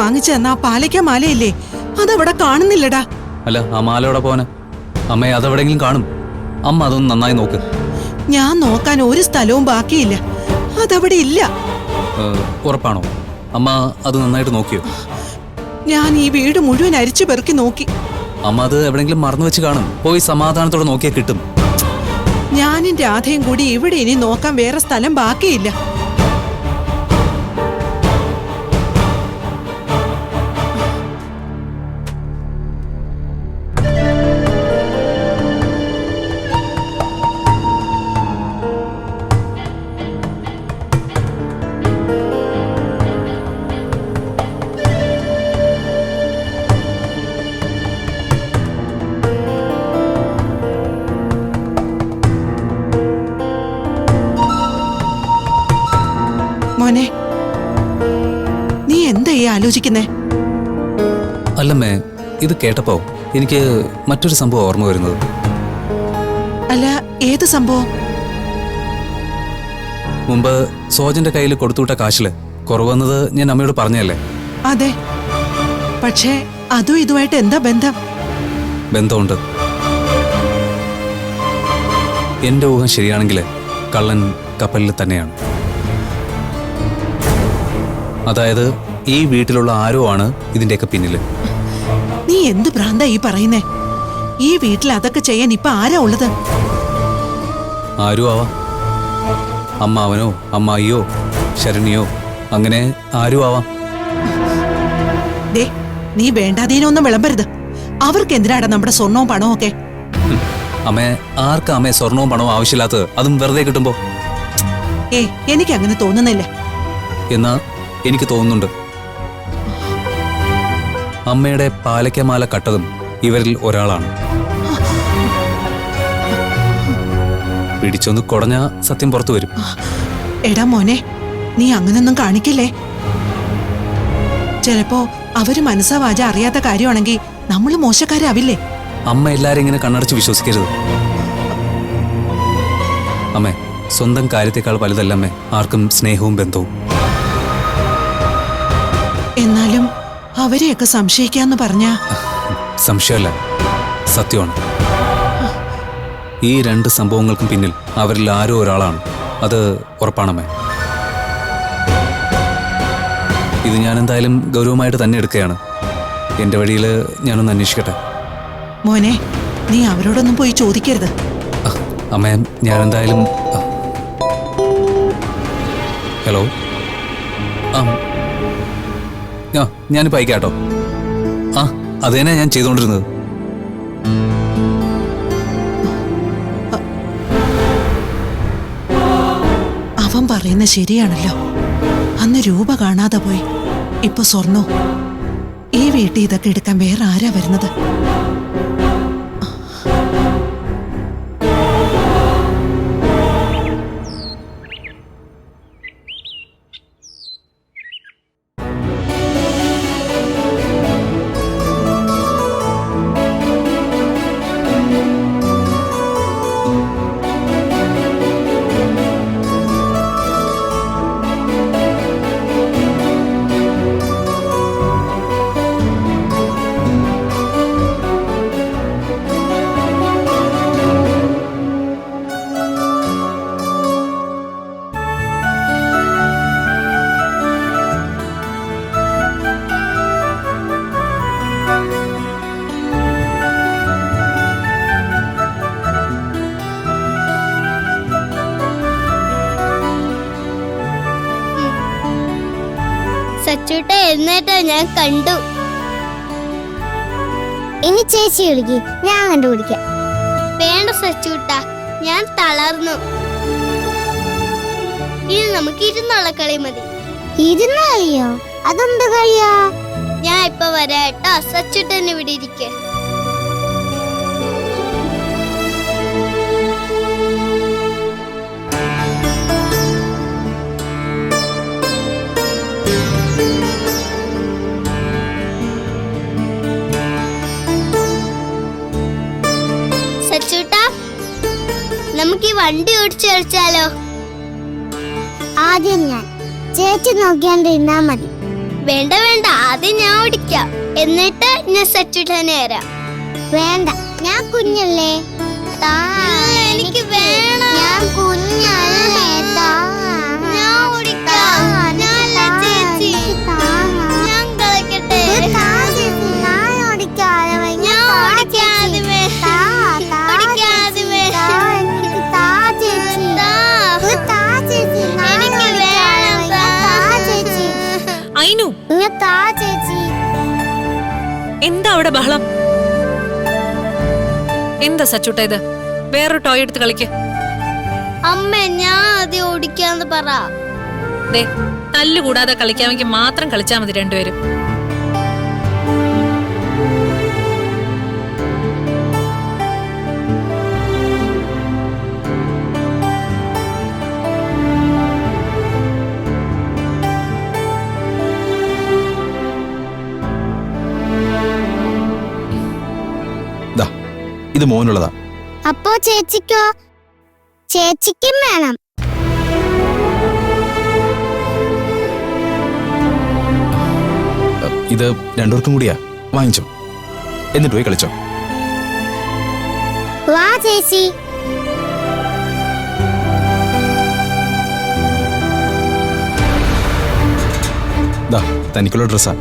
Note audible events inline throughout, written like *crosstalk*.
വാങ്ങിച്ചു തന്ന ആ പാലയ്ക്ക മാലയില്ലേ? അതവിടെ കാണുന്നില്ലടാ. അല്ല ആ മാല എവിടെ പോവാന്? അമ്മയെ അതെവിടെങ്കിലും കാണും. അമ്മ അതൊന്ന് നന്നായി നോക്ക്. ഞാൻ നോക്കാൻ ഒരു സ്ഥലവും ബാക്കിയില്ല. അതവിടെ ഇല്ല. ഉറപ്പാണോ? അമ്മ അത് നന്നായിട്ട് നോക്കിയോ? ഞാൻ ഈ വീട് മുഴുവൻ അരിച്ചു പെറുക്കി നോക്കി. അമ്മ അത് എവിടെങ്കിലും മറന്നു വെച്ച് കാണും. പോയി സമാധാനത്തോടെ നോക്കിയാൽ കിട്ടും. ഞാനും രാധയും കൂടി ഇവിടെ ഇനി നോക്കാൻ വേറെ സ്ഥലം ബാക്കിയില്ല. ഈ അല്ലമ്മേ ഇത് കേട്ടപ്പോ എനിക്ക് മറ്റൊരു സംഭവം ഓർമ്മ വരുന്നത്. അല്ല ഏത് സംഭവം? മുമ്പ് സോജന്റെ കയ്യിൽ കൊടുത്തുവിട്ട കാശിൽ കുറവെന്നത് ഞാൻ അമ്മയോട് പറഞ്ഞല്ലേ അതെ. പക്ഷേ അതും ഇതുമായിട്ട് എന്താ ബന്ധം? ബന്ധമുണ്ട്. എന്റെ ഊഹം ശരിയാണെങ്കിൽ കള്ളൻ കപ്പലിൽ തന്നെയാണ്. അതായത് ഈ വീട്ടിലുള്ള ആരോ ആണ് ഇതിന്റെയൊക്കെ പിന്നിൽ? നീ എന്ത് ഭ്രാന്ത ഈ പറയുന്നേ? ഈ വീട്ടിൽ അതൊക്കെ ചെയ്യാൻ ഇപ്പൊ ആരാ ഉള്ളത്? ആരും ആവാം അമ്മാവനോ അമ്മായിയോ ശരണിയോ അങ്ങനെ ആരും ആവാം ദേ നീ വേണ്ടാതീനൊന്നും വിളമ്പരുത്. അവർക്ക് എന്തിനാടാ നമ്മുടെ സ്വർണവും പണവും ഒക്കെ? അമ്മേ ആർക്കാ അമ്മേ സ്വർണവും പണവും ആവശ്യമില്ലാത്തത്? അതും വെറുതെ കിട്ടുമ്പോ? ഏ എനിക്ക് അങ്ങനെ തോന്നുന്നില്ല. എന്നാ എനിക്ക് തോന്നുന്നുണ്ട്. അമ്മയുടെ പാലയ്ക്കമാല കട്ടതും ഇവരിൽ ഒരാളാണ്. പിടിച്ചൊന്ന് കുടഞ്ഞ സത്യം പുറത്തു വരും. എടാ മോനെ നീ അങ്ങനൊന്നും കാണിക്കില്ലേ? ചിലപ്പോ അവർ മനസ്സാ വാച അറിയാത്ത കാര്യമാണെങ്കിൽ നമ്മൾ മോശക്കാരാവില്ലേ? അമ്മ എല്ലാരും ഇങ്ങനെ കണ്ണടച്ച് വിശ്വസിക്കരുത്. അമ്മേ സ്വന്തം കാര്യത്തെക്കാൾ വലുതല്ല അമ്മേ ആർക്കും സ്നേഹവും ബന്ധവും. അവരെയൊക്കെ സംശയിക്കാന്ന് പറഞ്ഞ? സംശയമല്ല. സത്യമാണ്. ഈ രണ്ട് സംഭവങ്ങൾക്കും പിന്നിൽ അവരിൽ ആരോ ഒരാളാണ്. അത് ഉറപ്പാണമേ ഇത് ഞാൻ എന്തായാലും ഗൗരവമായിട്ട് തന്നെ എടുക്കുകയാണ്. എന്റെ വഴിയിൽ ഞാനൊന്ന് അന്വേഷിക്കട്ടെ. മോനെ നീ അവരോടൊന്നും പോയി ചോദിക്കരുത്. അമ്മേ ഞാൻ എന്തായാലും ഹലോ? ആ ആ ഞാനിപ്പോൾ അയക്കാട്ടോ. ആ അത് തന്നെ ഞാൻ ചെയ്തുകൊണ്ടിരുന്നത് അവൻ പറയുന്ന ശരിയാണല്ലോ. അന്ന് രൂപ കാണാതെ പോയി. ഇപ്പൊ സ്വർണോ ഈ വീട്ടിൽ ഇതൊക്കെ എടുക്കാൻ വേറെ ആരാ വരുന്നത്? സച്ചൂട്ട എഴുന്നേറ്റ ഞാൻ കണ്ടു. ഇനി ചേച്ചി വിളിക്ക്. ഞാൻ കണ്ടു കണ്ടുപിടിക്കാം. വേണ്ട സച്ചൂട്ട ഞാൻ തളർന്നു. ഇനി നമുക്ക് ഇരുന്നുള്ള കളി മതി. ഇരുന്നോ അതെന്ത് കഴിയാ ഞാൻ ഇപ്പൊ വരാട്ടോ സച്ചൂട്ടൻ ഇവിടെ ഇരിക്കെ. ഈ വണ്ടി ഓടിച്ചു കളിച്ചാലോ? ആദ്യം ഞാൻ ചേച്ചി നോക്കിയാണ്ടിരുന്നാ മതി. വേണ്ട വേണ്ട. ആദ്യം ഞാൻ ഓടിക്കാം. എന്നിട്ട് ഞാൻ സെറ്റ് തരാം വേണ്ട. ഞാൻ കുഞ്ഞല്ലേ? എനിക്ക് എന്താ ബഹളം? എന്താ സച്ചൂട്ട ഇത്? വേറൊരു ടോയ് എടുത്ത് കളിക്ക്. അമ്മ ഞാൻ ആദ്യം ഓടിക്കാന്ന് പറ. തല്ലുകൂടാതെ കളിക്കാമെങ്കിൽ മാത്രം കളിച്ചാൽ മതി രണ്ടുപേരും. ഇത് മോനുള്ളതാ. അപ്പോ ചേച്ചിക്കോ? ചേച്ചിക്കും വേണം. ഇത് രണ്ടുപേർക്കും കൂടിയാ. വാങ്ങിച്ചോ. എന്നിട്ട് പോയി കളിച്ചോ. വാ ചേച്ചി. ദാ തനിക്കുള്ള ഡ്രസ്സാ.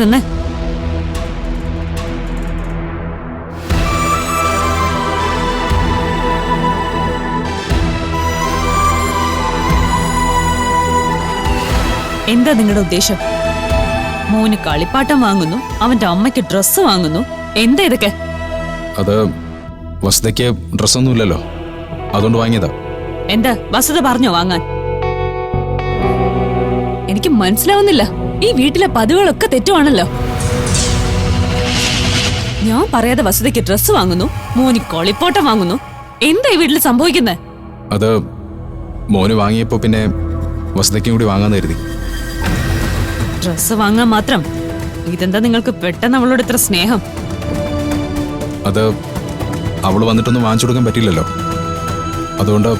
നിന്ന്. എന്താ നിങ്ങളുടെ ഉദ്ദേശം? മോന് കളിപ്പാട്ടം വാങ്ങുന്നു അവന്റെ അമ്മയ്ക്ക് ഡ്രസ്സ് വാങ്ങുന്നു. എന്താ ഇതൊക്കെ? അത് വസുതയ്ക്ക് ഡ്രസ്സൊന്നുമില്ലല്ലോ അതുകൊണ്ട് വാങ്ങിയതാ. എന്താ? വസുത പറഞ്ഞോ വാങ്ങാൻ. എനിക്ക് മനസ്സിലാവുന്നില്ല. ഈ വീട്ടിലെ പതിവുകളൊക്കെ തെറ്റുവാണല്ലോ. ഞാൻ പറയാതെ വസുതയ്ക്ക് ഡ്രസ്സ് വാങ്ങുന്നു മോന് കോളിപ്പോട്ടം വാങ്ങുന്നു. എന്താ ഈ വീട്ടിൽ സംഭവിക്കുന്നത് അത് മോന് വാങ്ങിയപ്പോ പിന്നെ വസുതയ്ക്കും കൂടി വാങ്ങാൻ കരുതി. ഡ്രസ്സ് വാങ്ങാൻ മാത്രം? ഇതെന്താ നിങ്ങൾക്ക് പെട്ടെന്ന് അവളോട് ഇത്ര സ്നേഹം? അത് അവൾ വന്നിട്ടൊന്നും വാങ്ങിച്ചു കൊടുക്കാൻ പറ്റില്ലല്ലോ അതുകൊണ്ട്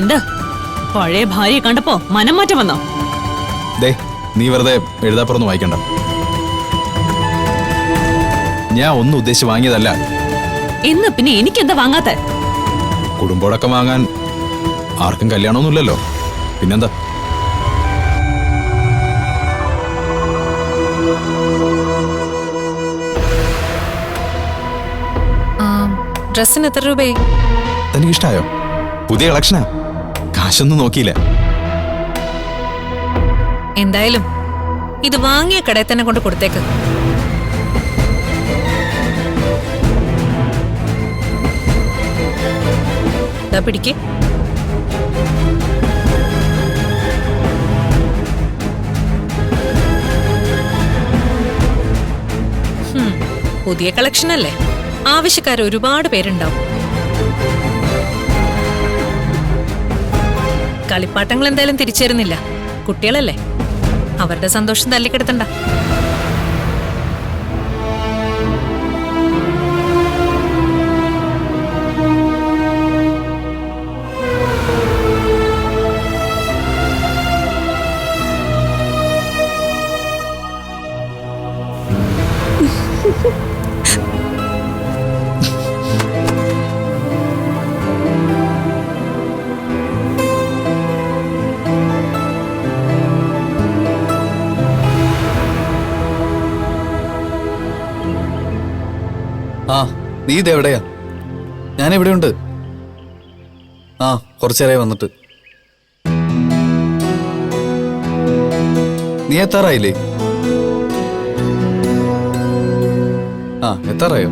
എന്താ? പഴയ ഭാര്യയെ കണ്ടപ്പോ മനം മാറ്റം വന്നോ? ദേ നീ വെറുതെ എഴുതാപ്പുറന്ന് വായിക്കണ്ട. ഞാൻ ഒന്നും ഉദ്ദേശിച്ച് വാങ്ങിയതല്ല. ഇന്ന് പിന്നെ എനിക്കെന്താ വാങ്ങാത്ത? കുടുംബോടൊക്കെ വാങ്ങാൻ ആർക്കും കല്യാണമൊന്നുമില്ലല്ലോ. പിന്നെന്താ? ഡ്രസ്സിന് എത്ര രൂപയായി? തനിക്കിഷ്ടായോ? പുതിയ കളക്ഷനാ? കാശൊന്നും നോക്കിയില്ല. എന്തായാലും ഇത് വാങ്ങിയ കടയിൽ തന്നെ കൊണ്ട് കൊടുത്തേക്ക്. പിടിക്കേ. പുതിയ കളക്ഷൻ അല്ലേ? ആവശ്യക്കാർ ഒരുപാട് പേരുണ്ടാവും. കളിപ്പാട്ടങ്ങൾ എന്തായാലും തിരിച്ചേരുന്നില്ല. കുട്ടികളല്ലേ? അവരുടെ സന്തോഷം തല്ലിക്കെടുത്തണ്ട. ആ നീ ഇതെവിടെയാ ഞാൻ എവിടെയുണ്ട് ആ കുറച്ചേരായി വന്നിട്ട്. നീ എത്താറായില്ലേ? ആ എത്താറായോ?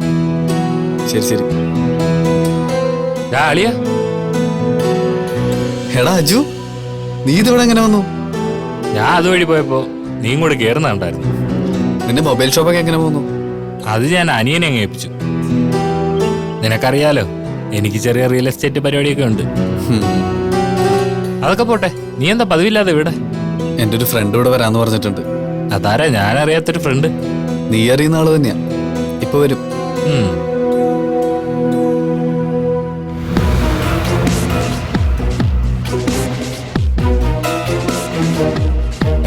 ശരി ശരി. അളിയ. എടാ അജു നീ ഇതിവിടെ എങ്ങനെ വന്നു? ഞാൻ അതുവഴി പോയപ്പോ നീ കൂടെ കേറുന്നുണ്ടായിരുന്നു നിന്റെ മൊബൈൽ ഷോപ്പൊക്കെ എങ്ങനെ പോകുന്നു അത് ഞാൻ അനിയനെ അങ്ങ് ഏൽപ്പിച്ചു. നിനക്കറിയാലോ എനിക്ക് ചെറിയ റിയൽ എസ്റ്റേറ്റ് പരിപാടിയൊക്കെ ഉണ്ട്. അതൊക്കെ പോട്ടെ നീ എന്താ പതിവില്ലാതെ ഇവിടെ? എന്റെ ഒരു ഫ്രണ്ട് ഇവിടെ വരാന്ന് പറഞ്ഞിട്ടുണ്ട്. അതാരാ ഞാൻ അറിയാത്തൊരു ഫ്രണ്ട് നീ അറിയുന്ന ആൾ തന്നെയാ. ഇപ്പൊ വരും.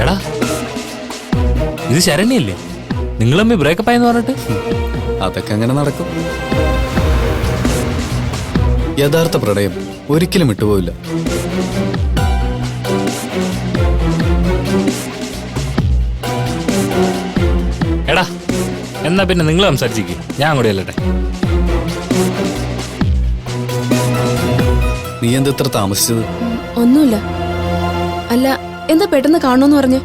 എടാ ഇത് ശരണ്യല്ലേ? നിങ്ങൾ തമ്മിൽ ബ്രേക്കപ്പ് ആയെന്ന് പറഞ്ഞിട്ട്? അതൊക്കെ അങ്ങനെ നടക്കും. യഥാർത്ഥ പ്രണയം ഒരിക്കലും വിട്ടുപോവില്ല. എടാ എന്നാ പിന്നെ നിങ്ങൾ സംസാരിച്ചിക്ക് ഞാൻ കൂടെ അല്ലട്ടെ നീ എന്താ ഇത്ര താമസിച്ചത്? ഒന്നുമില്ല. അല്ല എന്താ പെട്ടെന്ന് കാണുമെന്ന് പറഞ്ഞു?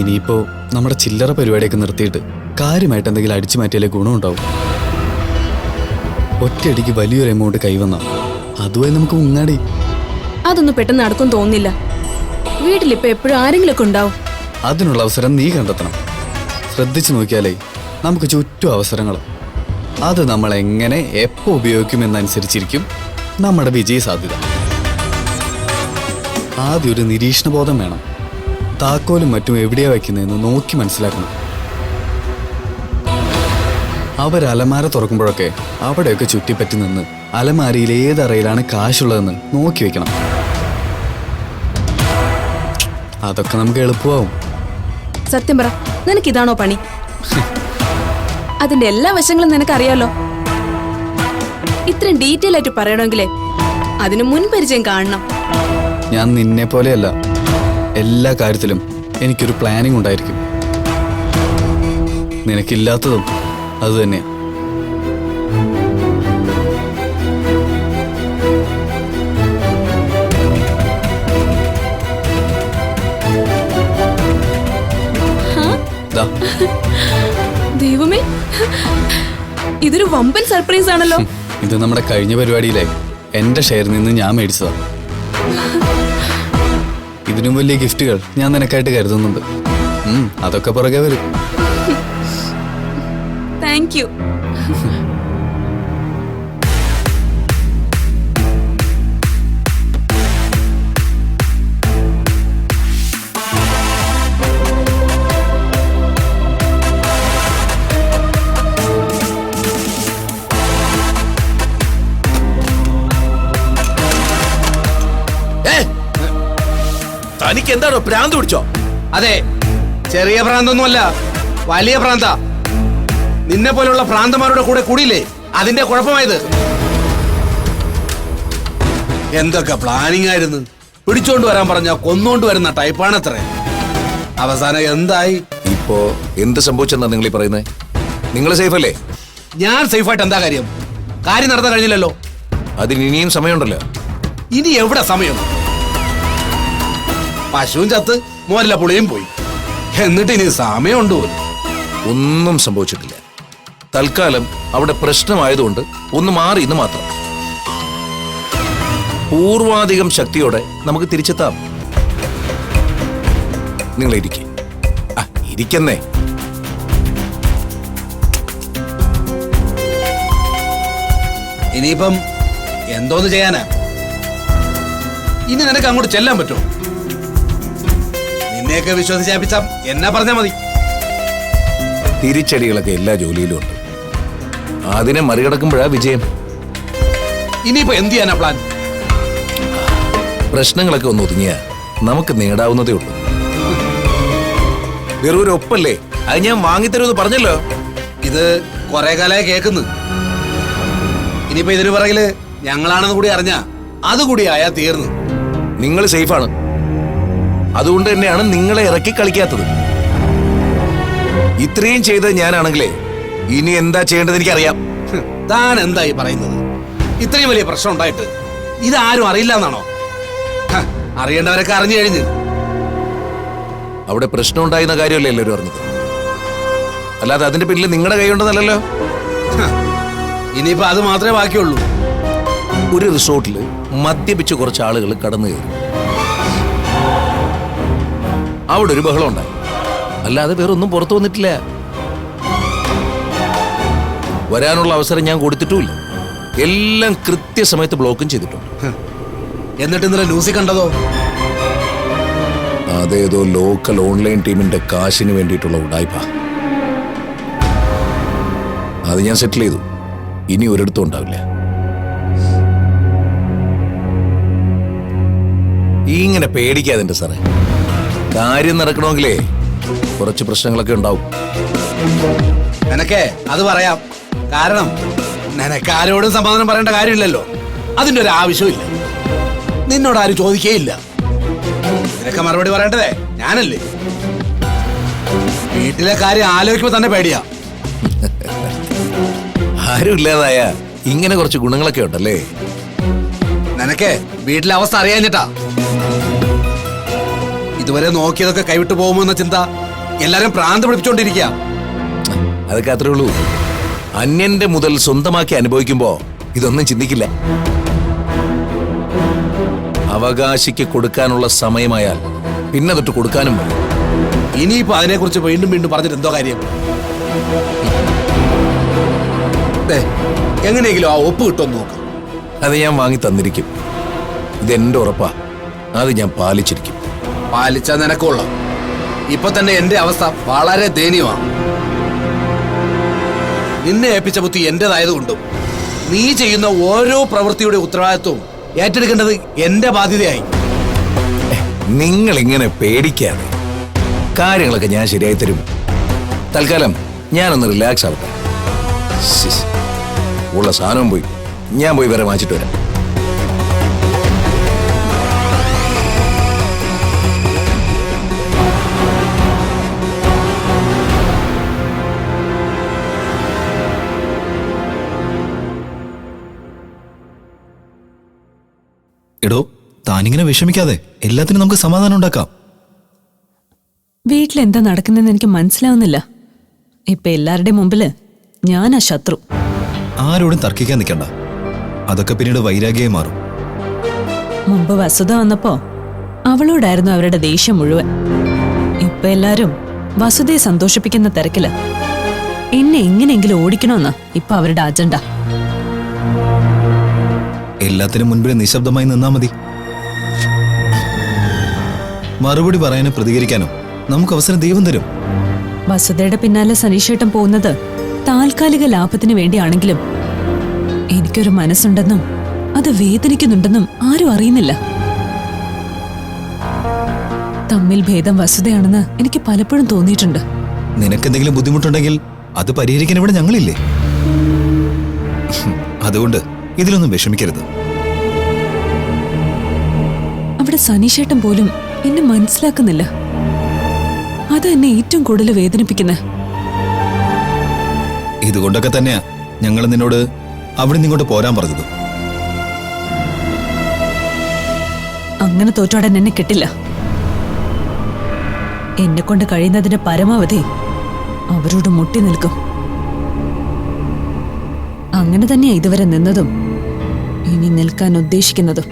ഇനിയിപ്പോ നമ്മുടെ ചില്ലറ പരിപാടിയൊക്കെ നിർത്തിയിട്ട് കാര്യമായിട്ട് എന്തെങ്കിലും അടിച്ചു മാറ്റിയാലേ ഗുണമുണ്ടാവും. ഒറ്റയടിക്ക് വലിയൊരു എമൗണ്ട് കൈവന്ന? അതുമായി നമുക്ക് മുങ്ങാടി. അതൊന്നും പെട്ടെന്ന് നടക്കും തോന്നില്ല വീട്ടിലിപ്പോ എപ്പോഴും ആരെങ്കിലും ഒക്കെ ഉണ്ടാവും. അതിനുള്ള അവസരം നീ കണ്ടെത്തണം. ശ്രദ്ധിച്ചു നോക്കിയാലേ നമുക്ക് ചുറ്റും അവസരങ്ങൾ. അത് നമ്മൾ എങ്ങനെ എപ്പോൾ ഉപയോഗിക്കുമെന്നനുസരിച്ചിരിക്കും നമ്മുടെ വിജയ സാധ്യത ആദ്യം ഒരു നിരീക്ഷണ ബോധം വേണം. താക്കോലും മറ്റും എവിടെയാ വയ്ക്കുന്നതെന്ന് നോക്കി മനസ്സിലാക്കണം. അവർ അലമാര തുറക്കുമ്പോഴൊക്കെ അവിടെയൊക്കെ ചുറ്റിപ്പറ്റി നിന്ന് അലമാരയിൽ ഏതറയിലാണ് കാശുള്ളതെന്ന് നോക്കി വെക്കണം. അതൊക്കെ നമുക്ക് എളുപ്പമാവും. സത്യം പറ നിനക്ക് ഇതാണോ പണി? അതിന്റെ എല്ലാ വശങ്ങളും നിനക്ക് നിനക്കറിയാലോ? ഇത്രയും ഡീറ്റെയിൽ ആയിട്ട് പറയണമെങ്കിലേ അതിന് മുൻപരിചയം കാണണം. ഞാൻ നിന്നെ പോലെയല്ല എല്ലാ കാര്യത്തിലും എനിക്കൊരു പ്ലാനിംഗ് ഉണ്ടായിരിക്കും. നിനക്കില്ലാത്തതും അത് തന്നെയാ. ദാ, ദൈവമേ ഇതൊരു വമ്പൻ സർപ്രൈസ് ആണല്ലോ. ഇത് നമ്മുടെ കഴിഞ്ഞ പരിപാടിയിലെ എന്റെ ഷെയറിൽ നിന്ന് ഞാൻ മേടിച്ചതാ. ഇതിനും വലിയ ഗിഫ്റ്റുകൾ ഞാൻ നിനക്കായിട്ട് കരുതുന്നുണ്ട്. അതൊക്കെ പുറകെ വരും. താങ്ക് യു *laughs* തനിക്ക് എന്താണോ ഭ്രാന്ത് പിടിച്ചോ? അതെ ചെറിയ പ്രാന്തൊന്നുമല്ല വലിയ ഭ്രാന്ത. നിന്നെ പോലുള്ള പ്രാന്തമാരുടെ കൂടെ കൂടിയില്ലേ? അതിന്റെ കുഴപ്പമായത്. എന്തൊക്കെ പ്ലാനിങ് ആയിരുന്നു? പിടിച്ചോണ്ട് വരാൻ പറഞ്ഞ കൊന്നോണ്ട് വരുന്ന ടൈപ്പാണത്രേ അവസാനം എന്തായി? ഇപ്പോ എന്ത് സംഭവിച്ചെന്നാ നിങ്ങൾ ഈ പറയുന്നത് നിങ്ങൾ സേഫ് അല്ലേ? ഞാൻ സേഫായിട്ട് എന്താ കാര്യം? കാര്യം നടത്താൻ കഴിഞ്ഞില്ലല്ലോ. അതിന് ഇനിയും സമയമുണ്ടല്ലോ. ഇനി എവിടെ സമയം? പശുവും ചത്ത് മോരല്ല പുളിയും പോയി. എന്നിട്ട് ഇനി സമയമുണ്ട്? ഒന്നും സംഭവിച്ചിട്ടില്ല. തൽക്കാലം അവിടെ പ്രശ്നമായതുകൊണ്ട് ഒന്ന് മാറി എന്ന് മാത്രം. പൂർവാധികം ശക്തിയോടെ നമുക്ക് തിരിച്ചെത്താം. നിങ്ങൾ ഇരിക്കെ. ആ ഇരിക്കുന്നേ. ഇനിയിപ്പം എന്തോന്ന് ചെയ്യാനാ? ഇനി നിനക്ക് അങ്ങോട്ട് ചെല്ലാൻ പറ്റുമോ? നിന്നെയൊക്കെ വിശ്വസിച്ചാപ്പിച്ച എന്നാ പറഞ്ഞാ മതി. തിരിച്ചടികളൊക്കെ എല്ലാ ജോലിയിലും ഉണ്ട്. അതിനെ മറികടക്കുമ്പോഴാ വിജയം. ഇനിയിപ്പോ എന്ത് ചെയ്യാനാ പ്ലാൻ പ്രശ്നങ്ങളൊക്കെ ഒന്ന് ഒതുങ്ങിയ നമുക്ക് നേടാവുന്നതേ ഉള്ളൂ. വെറും ഒരു ഒപ്പല്ലേ? അത് ഞാൻ വാങ്ങിത്തരുമെന്ന് പറഞ്ഞല്ലോ. ഇത് കുറെ കാലമായി കേൾക്കുന്നു ഇനിയിപ്പോ ഇതിന് പിറകിൽ ഞങ്ങളാണെന്ന് കൂടി അറിഞ്ഞ അതുകൂടി ആയാ തീർന്നു. നിങ്ങൾ സേഫാണ്. അതുകൊണ്ട് തന്നെയാണ് നിങ്ങളെ ഇറക്കി കളിക്കാത്തത്. ഇത്രയും ചെയ്തത് ഞാനാണെങ്കിലേ ഇനി എന്താ ചെയ്യേണ്ടത് എനിക്കറിയാം. താൻ എന്തായി പറയുന്നത്? ഇത്രയും വലിയ പ്രശ്നം ഉണ്ടായിട്ട് ഇതാരും അറിയില്ല എന്നാണോ അറിയേണ്ടവരൊക്കെ അറിഞ്ഞു കഴിഞ്ഞു. അവിടെ പ്രശ്നം ഉണ്ടായിരുന്ന കാര്യമല്ലേ എല്ലാവരും അറിഞ്ഞത്? അല്ലാതെ അതിന്റെ പിന്നിൽ നിങ്ങളുടെ കൈ ഉണ്ടെന്നല്ലല്ലോ ഹ, ഇനിയിപ്പോ അത് മാത്രമേ ബാക്കിയുള്ളൂ. ഒരു റിസോർട്ടിൽ മദ്യപിച്ച് കുറച്ച് ആളുകൾ കടന്നു കയറി. അവിടെ ഒരു ബഹളം ഉണ്ടായി അല്ലാതെ വേറൊന്നും പുറത്തു വന്നിട്ടില്ല. വരാനുള്ള അവസരം ഞാൻ കൊടുത്തിട്ടുമില്ല. എല്ലാം കൃത്യസമയത്ത് ബ്ലോക്കും ചെയ്തിട്ടുണ്ട്. എന്നിട്ട് ഇന്നലെ ന്യൂസിൽ കണ്ടതോ? അതേതോ ലോക്കൽ ഓൺലൈൻ ടീമിന്റെ കാശിന് വേണ്ടിയിട്ടുള്ള ഉടായ്പ. അത് ഞാൻ സെറ്റിൽ ചെയ്തു. ഇനി ഒരിടത്തും ഉണ്ടാവില്ല. ഇങ്ങനെ പേടിക്കാതിന്റെ സാറേ. കാര്യം നടക്കണമെങ്കിലേ കുറച്ച് പ്രശ്നങ്ങളൊക്കെ ഉണ്ടാവും. നിനക്കേ അത് പറയാം. കാരണം നിനക്ക് ആരോടും സമാധാനം പറയേണ്ട കാര്യമില്ലല്ലോ. അതിന്റെ ഒരു ആവശ്യമില്ല നിന്നോട് ആരും ചോദിക്കേയില്ല. നിനക്ക് മറുപടി പറയേണ്ടതേ? ഞാനല്ലേ? വീട്ടിലെ കാര്യം ആലോചിക്കുമ്പോ തന്നെ പേടിയാ. ആരും ഇല്ലാതായ ഇങ്ങനെ കുറച്ച് ഗുണങ്ങളൊക്കെ ഉണ്ടല്ലേ? നിനക്ക് വീട്ടിലെ അവസ്ഥ അറിയാഞ്ഞിട്ടാ. ഇതുവരെ നോക്കിയതൊക്കെ കൈവിട്ടു പോകുമെന്ന ചിന്ത എല്ലാരും പ്രാന്ത് പിടിപ്പിച്ചോണ്ടിരിക്കുക അതൊക്കെ അത്രേ ഉള്ളൂ. അന്യന്റെ മുതൽ സ്വന്തമാക്കി അനുഭവിക്കുമ്പോ ഇതൊന്നും ചിന്തിക്കില്ല. അവകാശിക്ക് കൊടുക്കാനുള്ള സമയമായാൽ പിന്നെ തൊട്ട് കൊടുക്കാനും വരും ഇനിയിപ്പോ അതിനെക്കുറിച്ച് വീണ്ടും വീണ്ടും പറഞ്ഞിട്ട് എന്തോ കാര്യം? എങ്ങനെയെങ്കിലും ആ ഒപ്പ് കിട്ടുമെന്ന് നോക്കാം. അത് ഞാൻ വാങ്ങി തന്നിരിക്കും. ഇതെന്റെ ഉറപ്പാ. അത് ഞാൻ പാലിച്ചിരിക്കും. പാലിച്ച നിനക്കുള്ള ഇപ്പൊ തന്നെ എന്റെ അവസ്ഥ വളരെ ദയനീയമാണ്. നിന്നെ ഏൽപ്പിച്ച ബുദ്ധി എന്റേതായതുകൊണ്ടും നീ ചെയ്യുന്ന ഓരോ പ്രവൃത്തിയുടെ ഉത്തരവാദിത്വവും ഏറ്റെടുക്കേണ്ടത് എന്റെ ബാധ്യതയായി. നിങ്ങൾ ഇങ്ങനെ പേടിക്കാതെ കാര്യങ്ങളൊക്കെ ഞാൻ ശരിയായി തരും. തൽക്കാലം ഞാനൊന്ന് റിലാക്സ് ആവട്ടെ. ഉള്ള സാധനവും പോയി. ഞാൻ പോയി വരെ വാങ്ങിച്ചിട്ട് വരാം. എടോ താനിങ്ങനെ വിഷമിക്കാതെ എല്ലാത്തിനും നമുക്ക് സമാധാനം ഉണ്ടാക്കാം. വീട്ടിലെന്താ നടക്കുന്നതെന്ന് എനിക്ക് മനസ്സിലാവുന്നില്ല. ഇപ്പൊ എല്ലാവരുടെയും മുമ്പിൽ ഞാനാ ശത്രു. ആരോടും തർക്കിക്കാൻ നിൽക്കണ്ട. അതൊക്കെ പിന്നീട് വൈരാഗ്യമായി മാറും. മുമ്പ് വസുത വന്നപ്പോ അവളോടായിരുന്നു അവരുടെ ദേഷ്യം മുഴുവൻ. ഇപ്പൊ എല്ലാരും വസുതയെ സന്തോഷിപ്പിക്കുന്ന തിരക്കിൽ. എന്നെ എങ്ങനെയെങ്കിലും ഓടിക്കണമെന്നാ ഇപ്പൊ അവരുടെ അജണ്ട. എല്ലാത്തിനും മുൻപിൽ നിശബ്ദമായി നിന്നാ മതി. മറുപടി പറയാനോ പ്രതികരിക്കാനോ നമുക്ക് അവസരം ദൈവം തരും. വസുതയുടെ പിന്നാലെ സനീഷേട്ടൻ പോകുന്നത് താൽക്കാലിക ലാഭത്തിന് വേണ്ടിയാണെങ്കിലും എനിക്കൊരു മനസ്സുണ്ടെന്നും അത് വേദനിക്കുന്നുണ്ടെന്നും ആരും അറിയുന്നില്ല. തമ്മിൽ ഭേദം വസുതയാണെന്ന് എനിക്ക് പലപ്പോഴും തോന്നിയിട്ടുണ്ട്. നിനക്കെന്തെങ്കിലും ബുദ്ധിമുട്ടുണ്ടെങ്കിൽ അത് പരിഹരിക്കാൻ ഇവിടെ ഞങ്ങളില്ലേ? അതുകൊണ്ട് ഇതിലൊന്നും വിഷമിക്കരുത്. അവിടെ സനീഷേട്ടൻ പോലും എന്നെ മനസ്സിലാക്കുന്നില്ല. അത് എന്നെ ഏറ്റവും കൂടുതൽ വേദനിപ്പിക്കുന്നത് ഇതുകൊണ്ടൊക്കെ തന്നെയാ ഞങ്ങൾ നിന്നോട് അവിടെ നിങ്ങോട്ട് പോരാൻ പറഞ്ഞത്. അങ്ങനെ തോറ്റോടാൻ എന്നെ കിട്ടില്ല. എന്നെ കൊണ്ട് കഴിയുന്നതിന്റെ പരമാവധി അവരോട് മുട്ടി നിൽക്കും. അങ്ങനെ തന്നെയാ ഇതുവരെ നിന്നതും. ഇനി നിൽക്കാൻ ഉദ്ദേശിക്കുന്നത്.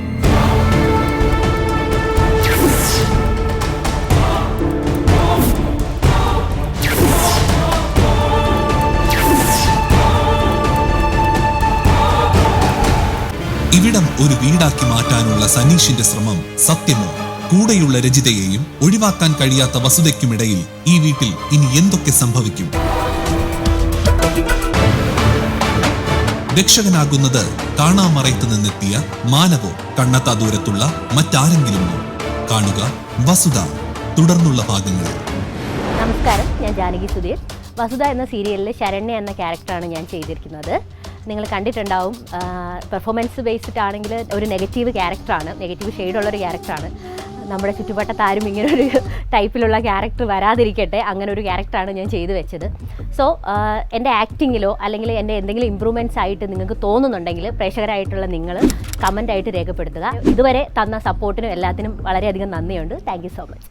ഇവിടം ഒരു വീടാക്കി മാറ്റാനുള്ള സനീഷിന്റെ ശ്രമം സത്യമോ? കൂടെയുള്ള രജിതയെയും ഒഴിവാക്കാൻ കഴിയാത്ത വസുതയ്ക്കുമിടയിൽ ഈ വീട്ടിൽ ഇനി എന്തൊക്കെ സംഭവിക്കും? രക്ഷകനാകുന്നത് കാണാമറയത്ത് നിന്നെത്തിയ മാനവോ കണ്ണത്താ ദൂരത്തുള്ള മറ്റാരെങ്കിലുമോ കാണുക വസുത തുടർന്നുള്ള ഭാഗങ്ങളിൽ നമസ്കാരം ഞാൻ ജാനകി സുധീർ. വസുധ എന്ന സീരിയലിൽ ശരണ്യ എന്ന ക്യാരക്ടറാണ് ഞാൻ ചെയ്തിരിക്കുന്നത്. നിങ്ങൾ കണ്ടിട്ടുണ്ടാവും പെർഫോമൻസ് ബേസ്ഡ് ആണെങ്കിൽ ഒരു നെഗറ്റീവ് ക്യാരക്ടറാണ് നെഗറ്റീവ് ഷെയ്ഡുള്ളൊരു ക്യാരക്ടറാണ് നമ്മുടെ ചുറ്റുവട്ടത്ത് ആരും ഒരു ടൈപ്പിലുള്ള ക്യാരക്ടർ വരാതിരിക്കട്ടെ. അങ്ങനെ ഒരു ക്യാരക്ടറാണ് ഞാൻ ചെയ്തു വെച്ചത്. സോ എന്റെ ആക്ടിങ്ങിലോ അല്ലെങ്കിൽ എന്റെ എന്തെങ്കിലും ഇമ്പ്രൂവ്മെന്റ്സ് ആയിട്ട് നിങ്ങൾക്ക് തോന്നുന്നുണ്ടെങ്കിൽ പ്രേക്ഷകരായിട്ടുള്ള നിങ്ങൾ കമന്റ് ആയിട്ട് രേഖപ്പെടുത്തുക. ഇതുവരെ തന്ന സപ്പോർട്ടിനും എല്ലാത്തിനും വളരെയധികം നന്ദിയുണ്ട്. Thank so much.